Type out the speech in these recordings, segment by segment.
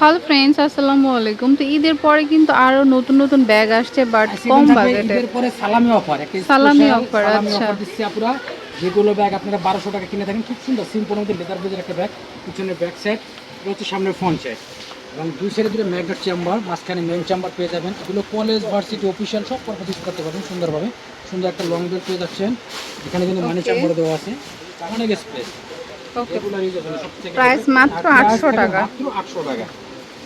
Hello friends আসসালামু আলাইকুম। তো ঈদের পরে কিন্তু আরও নতুন নতুন ব্যাগ আসছে বাট কম বাজেটে ঈদের পরে সালামি অফার একটা সালামি সালামি আচ্ছা। দিচ্ছি আপুরা। যেগুলো ব্যাগ আপনারা বারোশো টাকা কিনে থাকেন খুব সুন্দর সিম্পল মধ্যে লেদার বেজের একটা ব্যাগ পিছনে ব্যাক সাইড এটা হচ্ছে সামনে ফ্রন্ট সাইড এবং দুই সাইডে দুটো ম্যাগনেট চেম্বার মাঝখানে মেন চেম্বার পেয়ে যাবেন। এগুলো কলেজ ভার্সিটি অফিসিয়াল সব পারপাস ইউজ করতে পারবেন সুন্দরভাবে। সুন্দর একটা লং বেল পেয়ে যাচ্ছেন। এখানে কিন্তু মানি চেম্বার দেওয়া আছে। অনেক স্পেস Price মাত্র 800 টাকা। মাত্র আটশো টাকা।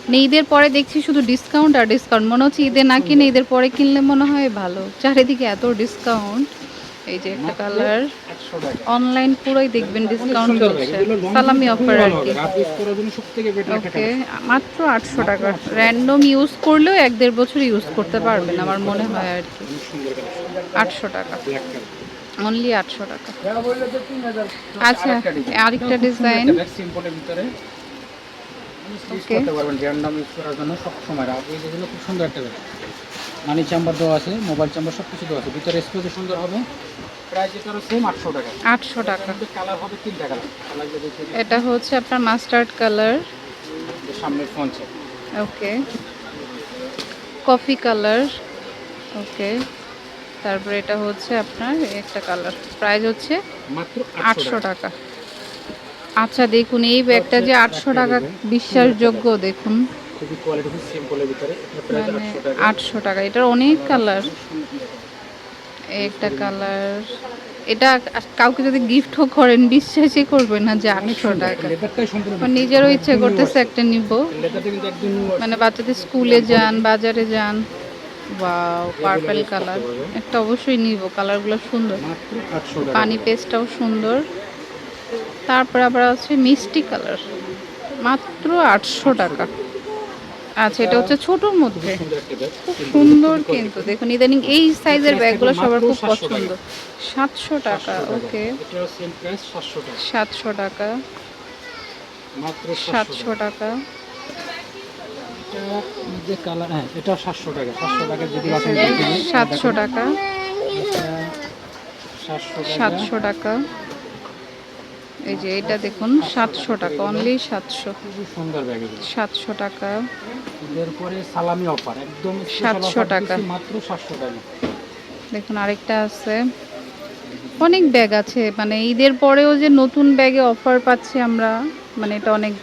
মানে ঈদের পরে দেখছি শুধু ডিসকাউন্ট আর ডিসকাউন্ট মনে হচ্ছে ঈদে না কিনে ঈদের পরে কিনলে মনে হয় ভালো। চারিদিকে এত ডিসকাউন্ট এই যে একটা কালার অনলাইন পুরোই দেখবেন ডিসকাউন্ট চলছে। সালামি অফার আর কি। ওকে মাত্র আটশো টাকা। র্যান্ডম ইউজ করলেও এক দেড় বছর ইউজ করতে পারবেন, আমার মনে হয় আর কি। আটশো টাকা। অনলি আটশো টাকা। আচ্ছা আরেকটা ডিজাইন ইউজ করতে পারবেন র্যান্ডম ইউজ করার জন্য সব সময়। রাত এই জন্য খুব সুন্দর একটা মানি চেম্বার দেওয়া আছে মোবাইল চেম্বার সব কিছু দেওয়া আছে। ভিতরে স্পেসও সুন্দর হবে প্রাইস এটারও সেম আটশো টাকা। আটশো টাকা। কালার হবে তিনটা এটা হচ্ছে আপনার মাস্টার্ড কালার সামনের ফোন আছে ওকে কফি কালার ওকে তারপরে এটা হচ্ছে আপনার একটা কালার প্রাইস হচ্ছে মাত্র আটশো টাকা। আচ্ছা দেখুন এই ব্যাগটা যে আটশো টাকা বিশ্বাসযোগ্য দেখুন। খুবই কোয়ালিটি খুব সিম্পলের ভিতরে। প্রাইস মানে আটশো টাকা। আটশো টাকা। এটার অনেক কালার একটা কালার এটা কাউকে যদি গিফটও করেন বিশ্বাসই করবেন না যে আটশো টাকা। নিজেরও ইচ্ছে করতেছে একটা নিব। মানে বাচ্চাদের স্কুলে যান বাজারে যান। ওয়াও পার্পল কালার একটা অবশ্যই নিব। কালারগুলো সুন্দর। পানি পেস্টটাও সুন্দর। তারপর আবার আছে মিষ্টি কালার। মাত্র আটশো টাকা। আচ্ছা এটা হচ্ছে ছোটোর মধ্যে। খুব সুন্দর কিন্তু। দেখুন ইদানিং এই সাইজের ব্যাগগুলো সবার খুব পছন্দ। সাতশো টাকা ওকে। সাতশো টাকা। সাতশো টাকা। সাতশো টাকা। সাতশো টাকা। সাতশো টাকা যদি আপনি সাতশো টাকা সাতশো টাকা সাতশো টাকা এই যে এটা দেখুন সাতশো টাকা অনলি সাতশো। সুন্দর ব্যাগ সাতশো টাকা। ঈদের পরে সালামি অফার একদম 700 টাকা। মাত্র সাতশো টাকা। দেখুন আরেকটা আছে। অনেক ব্যাগ আছে মানে ঈদের পরেও যে নতুন ব্যাগে অফার পাচ্ছি আমরা মানে এটা অনেক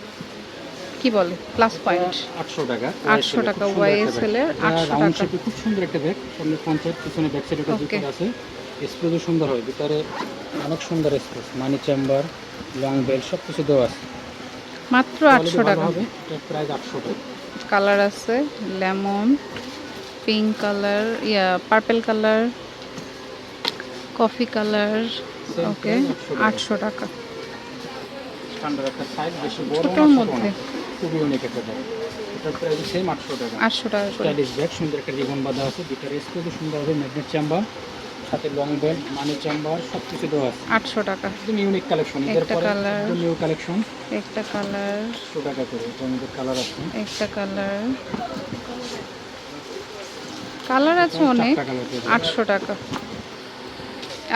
কি বলে প্লাস পয়েন্ট আটশো টাকা 800 টাকা, YSL এর 800 রাউন্ড টাকা। খুব সুন্দর একটা ব্যাগ সামনে সাইড পিছনে ব্যাক সাইড একটা আছে। স্পেসও সুন্দর হয় ভিতরে অনেক সুন্দর space money chamber long belt সব কিছু দেওয়া আছে। মাত্র আটশো টাকা। হবে প্রাইস আটশো টাকা। কালার আছে lemon pink colour yeah purple colour coffee colour okay আটশো টাকা। স্ট্যান্ডার্ড একটা সাইজ বেশি বড় ছোটোর মধ্যে। খুবই অনেক একটা ব্যাগ এটার প্রাইস সেম আটশো টাকা। আটশো টাকা স্টাইলিশ ব্যাগ সুন্দর একটা জীবন বাঁধা আছে ভিতরে স্পেসও সুন্দর হবে ম্যাগনেট চেম্বার সাথে লং বেল্ট মানি চেম্বার সব কিছু দেওয়া আছে। আটশো টাকা। একদম ইউনিক কালেকশন এদের একটা পরে। একদম নিউ কালেকশন একটা কালার একশো টাকা করে এটা আমাদের কালার আছে। একটা কালার কালার আছে অনেক। চারটা কালার পেয়ে আটশো টাকা।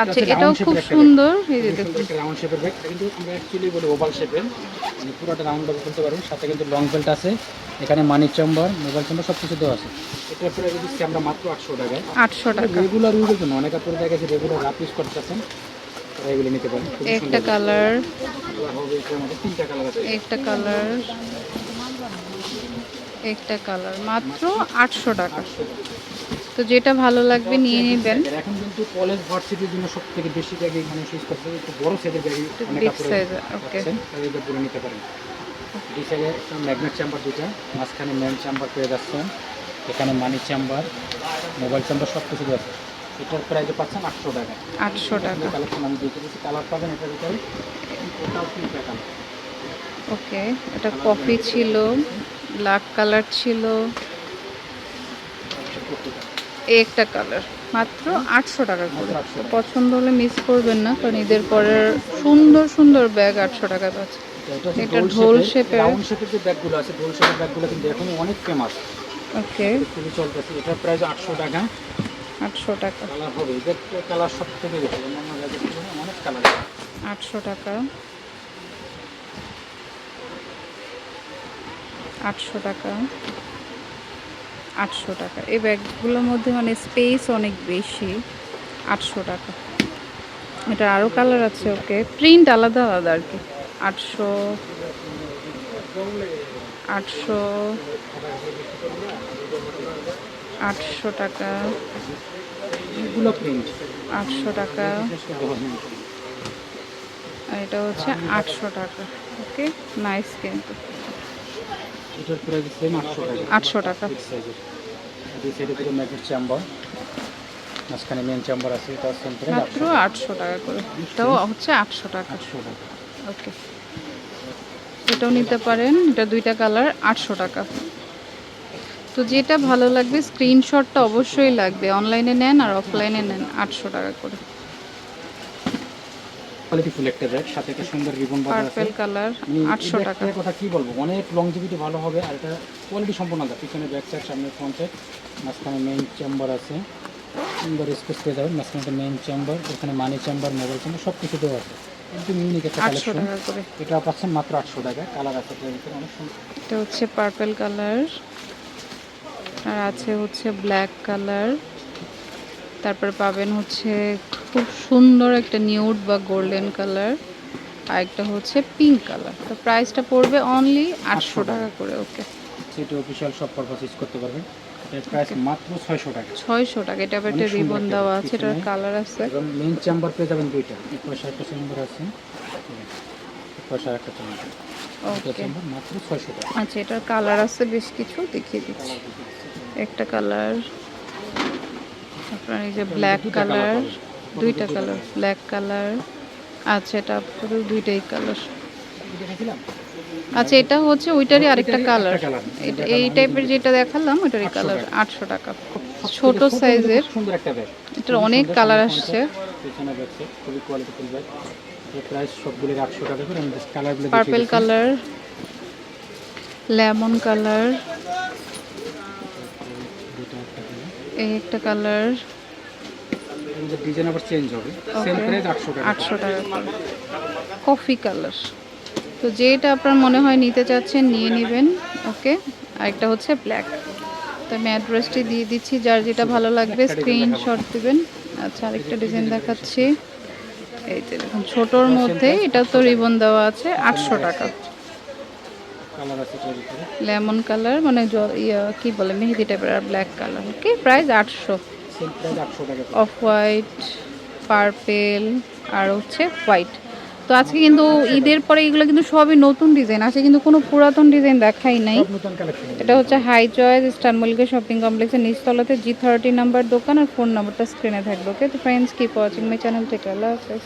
আচ্ছা এটাও খুব সুন্দর। এই যে দেখুন। রাউন্ড শেপের ব্যাগ কিন্তু আমরা অ্যাকচুয়ালি বলি ওভাল শেপের মানে পুরোটা রাউন্ড ভাবে করতে পারবেন সাথে কিন্তু লং বেল্ট আছে। এখানে মানি চেম্বার মোবাইল চেম্বার সব কিছু দেওয়া আছে। এটার প্রাইস দিচ্ছি আমরা মাত্র আটশো টাকায়। আটশো টাকা। রেগুলার ইউজের জন্য। অনেক আপনার দেখা গেছে রেগুলার ইউজ করতেছেন এগুলো নিতে পারেন। একটা কালার কালার হবে তিনটা কালার আছে। একটা কালার একটা কালার মাত্র আটশো টাকা। তো যেটা ভালো লাগবে নিয়ে নেবেন। এখন কিন্তু কলেজ ভার্সিটির জন্য সব থেকে বেশি ব্যাগে মানুষ ইউজ করতে একটু বড় সেটের ব্যাগে অনেক সাইজ ওকে তাদের পুরো নিতে পারেন। দুই সাইডে ম্যাগনেট চেম্বার দুটা মাঝখানে মেন চেম্বার পেয়ে যাচ্ছেন। এখানে মানি চেম্বার মোবাইল চেম্বার সব কিছু আছে। এটার প্রাইসে পাচ্ছেন আটশো টাকা। আটশো টাকা। কালেকশন আমি দিয়ে দিচ্ছি। কালার পাবেন এটার ভিতরে কালার ওকে এটা কফি ছিল ব্ল্যাক কালার ছিল এই একটা কালার। মাত্র আটশো টাকা করে। পছন্দ হলে মিস করবেন না কারণ ঈদের পরের সুন্দর সুন্দর ব্যাগ আটশো টাকা পাচ্ছে। এটা ঢোল shape-এর। রাউন্ড শেপের যে ব্যাগগুলো আছে ঢোল শেপের ব্যাগগুলো কিন্তু এখন অনেক ফেমাস ওকে। খুবই চলতেছে। এটার প্রাইস আটশো টাকা। আটশো টাকা। কালার হবে। এদের কালার সব থেকে তুলনায় অনেক কালার আটশো টাকা। আটশো টাকা। আটশো টাকা। এই ব্যাগগুলোর মধ্যে মানে স্পেস অনেক বেশি আটশো টাকা। এটা আরও কালার আছে ওকে। প্রিন্ট আলাদা আলাদা আর কি। আটশো আটশো আটশো টাকা। প্রিন্ট আটশো টাকা। এটা হচ্ছে আটশো টাকা ওকে? নাইস কিন্তু। এটার প্রাইস সেম আটশো টাকা। আটশো টাকা। বিগ সাইজের দুই সাইডে ম্যাগনেট চেম্বার মাঝখানে মেন চেম্বার আছে তার প্রাইস মাত্র আটশো টাকা। করে। এটাও হচ্ছে আটশো টাকা। আটশো টাকা। ওকে। এটাও নিতে পারেন। এটা দুইটা কালার আটশো টাকা। তো যেটা ভালো লাগবে স্ক্রিনশটটা অবশ্যই লাগবে। অনলাইনে নেন আর অফলাইনে নেন আটশো টাকা করে। কোয়ালিটি ফুল একটা ব্যাগ সাথে একটা সুন্দর রিবন বাঁধা আছে। পার্পেল কালার আমি এই আটশো টাকা। কথা কি বলব? অনেক লংজিভিটি ভালো হবে আর এটা কোয়ালিটি সম্পূর্ণ আলাদা। পিছনে ব্যাক সাইড সামনে ফ্রন্ট সাইড মাঝখানে মেইন চেম্বার আছে। সুন্দর স্পেস পেয়ে যাবেন মাঝখানে একটা মেইন চেম্বার এখানে মানি চেম্বার মোবাইল চেম্বার সব কিছু দেওয়া আছে। একদম ইউনিক একটা কালেকশন এটা পাচ্ছেন মাত্র আটশো টাকা। কালার আছে অনেক সুন্দর। এটা হচ্ছে পার্পেল কালার আর আছে হচ্ছে ব্ল্যাক কালার তারপর পাবেন হচ্ছে খুব সুন্দর একটা নিউড বা গোল্ডেন কালার আর একটা হচ্ছে পিঙ্ক কালার তো প্রাইসটা পড়বে অনলি আটশো টাকা করে ওকে সেটা অফিসিয়াল সব পারপাস ইউজ করতে পারবেন। প্রাইস মাত্র ছয়শো টাকা। ছয়শো টাকা। এটা আবার একটা রিবন দেওয়া আছে এটার কালার আছে। এবং মেইন চেম্বার পেয়ে যাবেন দুইটা। এই পাশে একটা চেম্বার আছে। এই পাশে একটা চেম্বার ওকে মাত্র ছয়শো টাকা। আচ্ছা এটার কালার আছে বেশ কিছু দেখিয়ে দিচ্ছি। একটা কালার আপনার এই যে ব্ল্যাক কালার। দুইটা কালার ব্ল্যাক কালার আচ্ছা এটা আপনাদের দুইটাই কালার আচ্ছা এটা হচ্ছে ওইটারই আরেকটা কালার এই টাইপের যেটা দেখালাম ওইটারই কালার। আটশো টাকা। ছোট সাইজের সুন্দর একটা ব্যাগ এটার অনেক কালার আসছে। Purple colour lemon colour. এই একটা কালার ডিজাইন আবার চেঞ্জ হবে সেম প্রাইস আটশো টাকা। আটশো টাকা কফি কালার তো যেটা আপনার মনে হয় নিতে চাচ্ছেন নিয়ে নেবেন। ওকে আরেকটা হচ্ছে ব্ল্যাক তো আমি অ্যাড্রেসটি দিয়ে দিচ্ছি যার যেটা ভালো লাগবে স্ক্রিনশট দিবেন। আচ্ছা আরেকটা ডিজাইন দেখাচ্ছি। এই যে দেখুন ছোটোর মধ্যে এটা তো রিবন দেওয়া আছে আটশো টাকা। লেমন কালার মানে ইয়া কি বলে মেহেদি টাইপের আর ব্ল্যাক কালার ওকে প্রাইস আটশো। অফ হোয়াইট পার্পেল আর হচ্ছে হোয়াইট। তো আজকে কিন্তু ঈদের পরে এগুলো কিন্তু সবই নতুন ডিজাইন। আছে কিন্তু কোনো পুরাতন ডিজাইন দেখাই নাই। এটা হচ্ছে high choice star Mallika shopping কমপ্লেক্সের নিচতলাতে জি থার্টি নাম্বার দোকান আর ফোন নাম্বারটা স্ক্রিনে থাকবে ওকে তো friends keep watching my channel থেকে আল্লাহ হাফেজ।